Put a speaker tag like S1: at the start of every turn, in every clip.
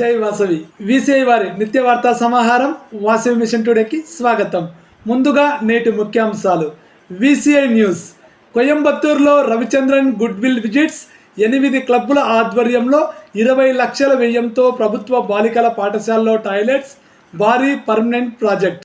S1: Vasavi. VCI వారి నిత్య వార్తా సమాహారం వాసవి మిషన్ టుడేకి స్వాగతం. ముందుగా నేటి ముఖ్యాంశాలు. VCI news. కోయంబత్తూరులో Ravichandran goodwill visits ఎనిమిది క్లబ్బుల ఆధ్వర్యంలో ఇరవై లక్షల వ్యయంతో ప్రభుత్వ బాలికల పాఠశాలలో టాయిలెట్స్ భారీ permanent project.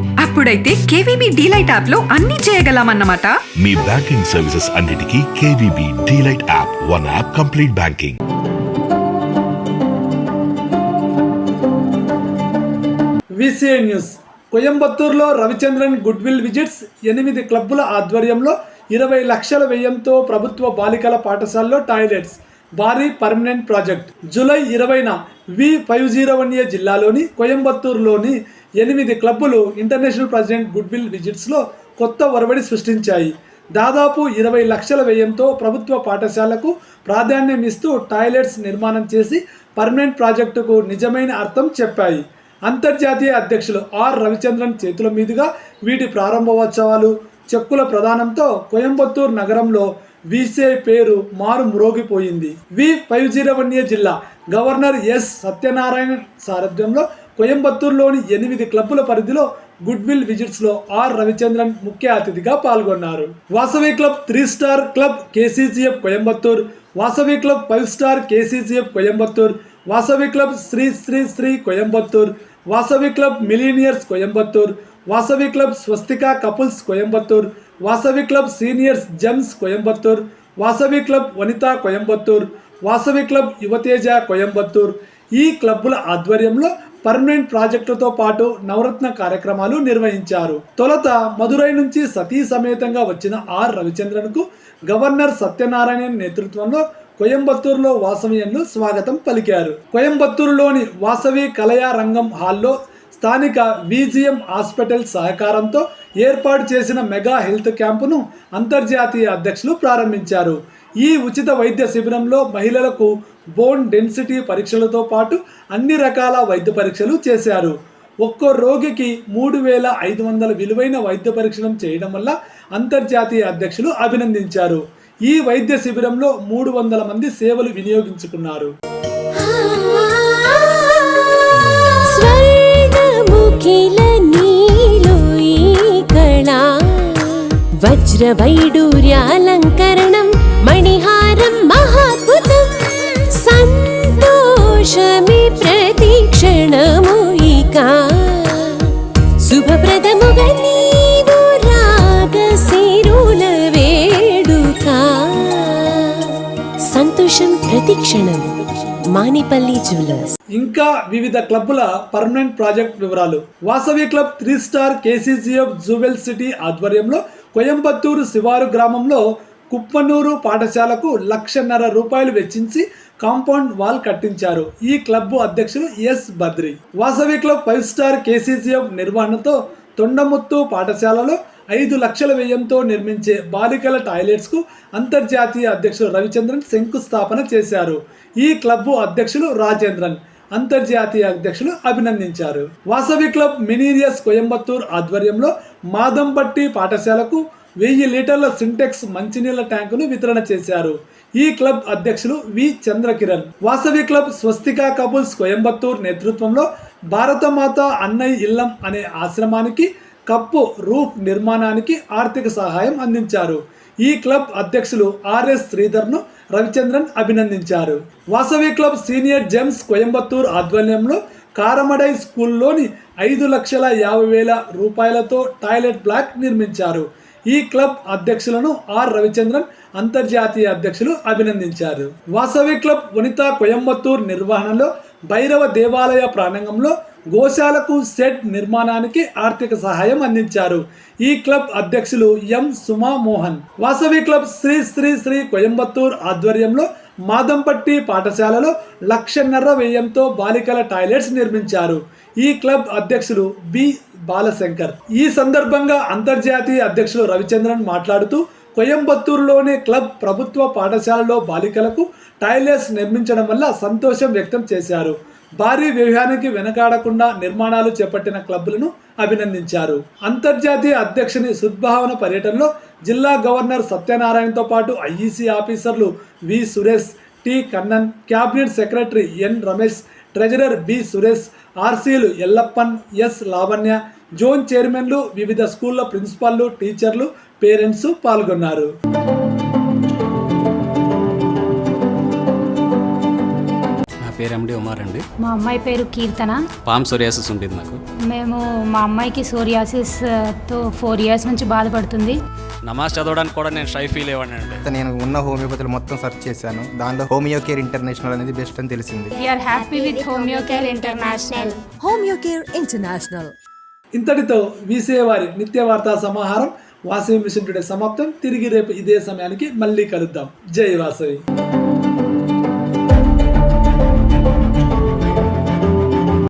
S2: అప్పుడైతే కేవీబీ డీలైట్ యాప్లో అన్ని చేయగలమన్నమాట.
S3: మీ బ్యాంకింగ్ సర్వీసెస్ అన్నిటికీ KVB DeLight app one app complete banking.
S1: VCI news. కోయంబత్తూరులో Ravichandran goodwill visits ఎనిమిది క్లబ్బుల ఆధ్వర్యంలో ఇరవై లక్షల వ్యయంతో ప్రభుత్వ బాలికల పాఠశాలలో టాయిలెట్స్. భారీ పర్మనెంట్ ప్రాజెక్ట్. జూలై ఇరవైన V five zero one A జిల్లాలోని కోయంబత్తూరులోని ఎనిమిది క్లబ్బులు ఇంటర్నేషనల్ ప్రెసిడెంట్ గుడ్ విల్ విజిట్స్లో కొత్త ఒరవడి సృష్టించాయి. దాదాపు ఇరవై లక్షల వ్యయంతో ప్రభుత్వ పాఠశాలకు ప్రాధాన్యం ఇస్తూ టాయిలెట్స్ నిర్మాణం చేసి పర్మనెంట్ ప్రాజెక్టుకు నిజమైన అర్థం చెప్పాయి. అంతర్జాతీయ అధ్యక్షులు ఆర్ రవిచంద్రన్ చేతుల మీదుగా వీటి ప్రారంభోత్సవాలు చెక్కుల ప్రదానంతో కోయంబత్తూరు నగరంలో వీసీఐ పేరు మారు మ్రోగిపోయింది V five zero one A జిల్లా గవర్నర్ ఎస్ సత్యనారాయణ సారథ్యంలో కోయంబత్తూరులోని ఎనిమిది క్లబ్బుల పరిధిలో గుడ్ విల్ విజిట్స్లో ఆర్ రవిచంద్రన్ ముఖ్య అతిథిగా పాల్గొన్నారు. Vasavi club three star club KCCF Coimbatore Vasavi club five star KCCF Coimbatore Vasavi club Shri Shri Shri Coimbatore Vasavi club millionaires Coimbatore Vasavi club Swastika couples Coimbatore Vasavi club seniors gems Coimbatore Vasavi club Vanitha Coimbatore Vasavi club Yuvateja Coimbatore. ఈ క్లబ్బుల ఆధ్వర్యంలో permanent ప్రాజెక్టులతో పాటు నవరత్న కార్యక్రమాలు నిర్వహించారు. తొలుత మదురై నుంచి సతీ సమేతంగా వచ్చిన are రవిచంద్రన్కు governor Satyanarayana నేతృత్వంలో కోయంబత్తూరులో వాసవియన్ను స్వాగతం పలికారు. కోయంబత్తూరులోని వాసవి కలయా రంగం హాల్లో స్థానిక విజిఎం హాస్పిటల్ సహకారంతో ఏర్పాటు చేసిన మెగా హెల్త్ క్యాంపును అంతర్జాతీయ అధ్యక్షులు ప్రారంభించారు. ఈ ఉచిత వైద్య శిబిరంలో మహిళలకు బోన్ డెన్సిటీ పరీక్షలతో పాటు అన్ని రకాల వైద్య పరీక్షలు చేశారు. ఒక్కో రోగికి మూడు వేల ఐదు వందల విలువైన వైద్య పరీక్షలను చేయడం వల్ల అంతర్జాతీయ అధ్యక్షులు అభినందించారు. ఈ వైద్య శిబిరంలో మూడు వందల మంది సేవలు వినియోగించుకున్నారు.
S4: వజ్రవైడూర్యాలంకరణం మణిహారం మహాద్భుతం సంతోషమి ప్రతిక్షణము ఇక శుభప్రదముగా నీవు వేడుక సంతోషం ప్రతిక్షణం మానిపల్లి జ్యువెలర్స్
S1: ఇంకా వివిధ క్లబ్బుల పర్మనెంట్ ప్రాజెక్ట్ వివరాలు. Vasavi club three star KCCF jewel city ఆధ్వర్యంలో కోయంబత్తూరు శివారు గ్రామంలో కుప్పనూరు పాఠశాలకు లక్షన్నర రూపాయలు వెచ్చించి కాంపౌండ్ వాల్ కట్టించారు. ఈ క్లబ్ అధ్యక్షులు S Badri. Vasavi club five star KCCF నిర్వహణతో తొండముత్తు పాఠశాలలో ఐదు లక్షల వ్యయంతో నిర్మించే బాలికల టాయిలెట్స్కు అంతర్జాతీయ అధ్యక్షులు రవిచంద్రన్ శంకుస్థాపన చేశారు. ఈ క్లబ్బు అధ్యక్షులు రాజేంద్రన్. అంతర్జాతీయ అధ్యక్షులు అభినందించారు. వాసవి క్లబ్ మినీరియస్ కోయంబత్తూర్ ఆధ్వర్యంలో మాదంపట్టి పాఠశాలకు వెయ్యి లీటర్ల సింటెక్స్ మంచినీళ్ళ ట్యాంకును వితరణ చేశారు. ఈ క్లబ్ అధ్యక్షులు V. Chandrakiran. Vasavi club Swastika couples Coimbatore నేతృత్వంలో భారతమాత అన్నయ్య ఇల్లం అనే ఆశ్రమానికి కప్పు రూఫ్ నిర్మాణానికి ఆర్థిక సహాయం అందించారు. ఈ క్లబ్ అధ్యక్షులు ఆర్ఎస్ శ్రీధర్ను రవిచంద్రన్ అభినందించారు. Vasavi club senior gems Coimbatore ఆధ్వర్యంలో కారమడై స్కూల్లోని ఐదు లక్షల యాభై వేల రూపాయలతో టాయిలెట్ బ్లాక్ నిర్మించారు. ఈ క్లబ్ అధ్యక్షులను ఆర్ రవిచంద్రన్ అంతర్జాతీయ అధ్యక్షులు అభినందించారు. వాసవి క్లబ్ వనిత కోయంబత్తూర్ నిర్వహణలో భైరవ దేవాలయ ప్రాంగణంలో గోశాలకు సెట్ నిర్మాణానికి ఆర్థిక సహాయం అందించారు. ఈ క్లబ్ అధ్యక్షులు ఎం. సుమా మోహన్ వాసవి క్లబ్ శ్రీ శ్రీ శ్రీ కోయంబత్తూర్ ఆధ్వర్యంలో మాదంపట్టి పాఠశాలలో లక్షన్నర వ్యయంతో బాలికల టాయిలెట్స్ నిర్మించారు. ఈ క్లబ్ అధ్యక్షులు బి. బాలశంకర్. ఈ సందర్భంగా అంతర్జాతీయ అధ్యక్షులు రవిచంద్రన్ మాట్లాడుతూ కోయంబత్తూరులోని క్లబ్ ప్రభుత్వ పాఠశాలలో బాలికలకు టాయిలెట్స్ నిర్మించడం వల్ల సంతోషం వ్యక్తం చేశారు. భారీ వ్యయానికి వెనకాడకుండా నిర్మాణాలు చేపట్టిన క్లబ్లను అభినందించారు. అంతర్జాతీయ అధ్యక్షుని సద్భావన పర్యటనలో జిల్లా గవర్నర్ సత్యనారాయణతో పాటు ఐఈసీ ఆఫీసర్లు V. Suresh T. Kannan cabinet secretary N. Ramesh treasurer B. Suresh ఆర్సీలు Ellappan S. Lavanya zone చైర్మన్లు వివిధ స్కూళ్ళ ప్రిన్సిపాల్లు టీచర్లు పేరెంట్స్ పాల్గొన్నారు.
S5: పేరు ఎండి ఉమార్ అండి.
S6: మా అమ్మాయి పేరు కీర్తన.
S5: పామ్ సోరియాసిస్ ఉంటుంది నాకు
S6: మేము మా అమ్మాయికి సోరియాసిస్తో ఫోర్ ఇయర్స్ నుంచి బాధపడుతుంది.
S5: నమాజ్ చదవడానికి కూడా నేను షై ఫీల్ అయ్యాను అండి.
S7: నేను ఉన్న హోమియోపతిలు మొత్తం సెర్చ్ చేశాను. దానిలో హోమియో కేర్ ఇంటర్నేషనల్ అనేది బెస్ట్ అని తెలిసింది.
S6: We are happy with Homeocare International
S8: Homeocare International.
S1: ఇంతటితో వీసే వారి నిత్య వార్తా సమాహారం వాసవి మిషన్ టుడే సమాప్తం. తిరిగి రేపు ఇదే సమయానికి మళ్ళీ కలుద్దాం. జై వాసవి.